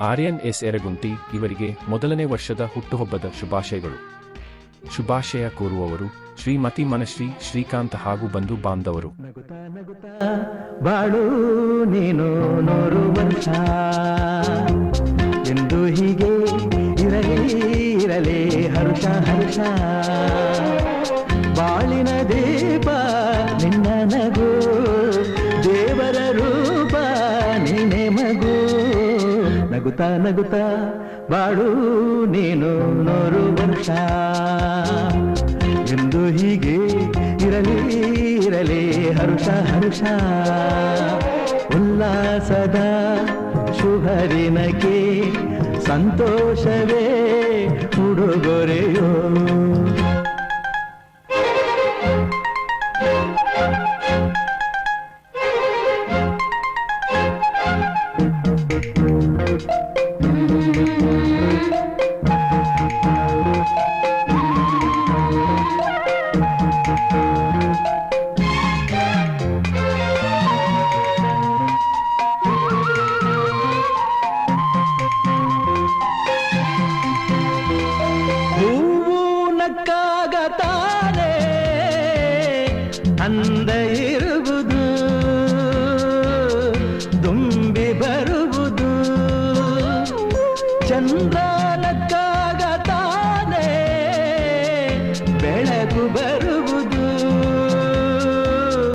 Aryan S ಎರಗುಂಟಿ ಇವರಿಗೆ ಮೊದಲನೇ ವರ್ಷದ ಹುಟ್ಟುಹಬ್ಬದ ಶುಭಾಶಯಗಳು. ಶುಭಾಶಯ ಕೋರುವವರು ಶ್ರೀಮತಿ ಮನಶ್ರೀ ಶ್ರೀಕಾಂತ್ ಹಾಗೂ ಬಂಧು ಬಾಂಧವರು. ಬಾಳು ನೀನು ನೂರು ವರ್ಷ. ಎಂದು ಹೀಗೆ ಇರಲಿ ಇರಲಿ ಹರುಷ ಹರುಷ. ಬಾಳಿನ ದೀಪ ನಿನ್ನ ನಗು, ದೇವರ ರೂಪ ನೀನೆ ಮಗು. ನಗುತ್ತಾ ನಗುತ್ತ ಬಾಳು ನೀನು ನೂರು ವರ್ಷ ಎಂದು ಹೀಗೆ ಇರಲಿ ಇರಲಿ, ಹರುಷ ಹರುಷ. ಉಲ್ಲಾಸದ ಶುಭ ದಿನಕ್ಕೆ ಸಂತೋಷವೇ ಉಡುಗೊರೆಯೋ ನಕ್ಕಾಗ ತಾನೇ ಅಂದ ಇರುವುದು ತುಂಬಿ ಬರುವುದು ಚಂದ್ರ ನಕ್ಕಾಗ ತಾನೇ ಬೆಳಕು ಬರು